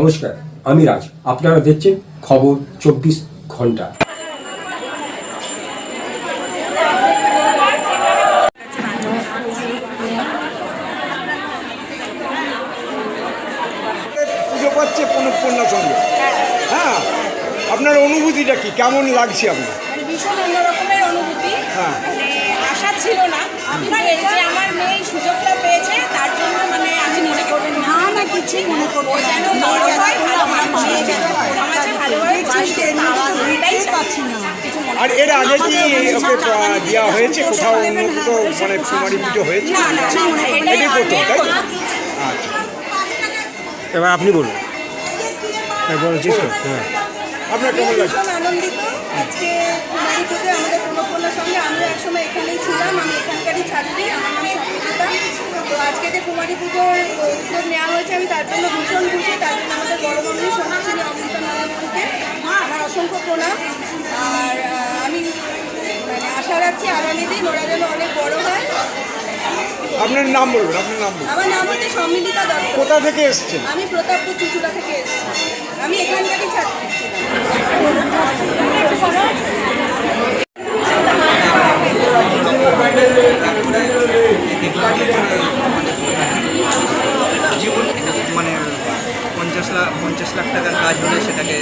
নমস্কার আমি রাজ। আপনারা দেখছেন খবর চব্বিশ ঘণ্টা। পাচ্ছে সঙ্গে। হ্যাঁ আপনার অনুভূতিটা কি? কেমন লাগছে আপনার? মানে ভীষণ অন্যরকমের অনুভূতি। হ্যাঁ। মানে আশা ছিল না। আপনার এই যে আমার মেয়ে সুযোগটা পেয়েছে তার জন্য মানে আমি মনে করবেন না না কিছু মনে করব যেন বড় হয় ভালো মানুষ হয়ে যেন সমাজে ভালোভাবে বাঁচতে এটাই পাচ্ছি না কিছু মনে আর এর আগে কি ওকে দেওয়া হয়েছে? কোথাও অন্য কোথাও মানে কুমারী পুজো হয়েছে? এটাই প্রথম তাই আচ্ছা। এবার আপনি বলুন। চেষ্টা হ্যাঁ। আপনার কেমন লাগছে? আনন্দিত। আজকে কুমারী পুজো আমাদের সঙ্গে আমিও একসময় এখানেই ছিলাম আমি এখানকারই ছাত্রী আমার নাম সঙ্গীতা তো আজকে যে কুমারী পুজোর উদ্যোগ নেওয়া হয়েছে আমি তার জন্য ভীষণ খুশি তার জন্য আমাদের বড় অমৃতা নারায়ণকে আমার অসংখ্য প্রণাম আর আহ, আমি মানে আশা রাখছি আগামী দিন ওরা যেন অনেক বড় হয় আপনার নাম বলবেন আপনার নাম বলবেন আমার নাম হচ্ছে সম্মিলিতা দত্ত। কোথা থেকে এসেছেন? আমি প্রতাপপুর চুচুড়া থেকে এসেছি। আমি এখানকারই ছাত্রী। ছিলাম জীবন মানে পঞ্চাশ লাখ পঞ্চাশ লাখ টাকার কাজ হলে সেটাকে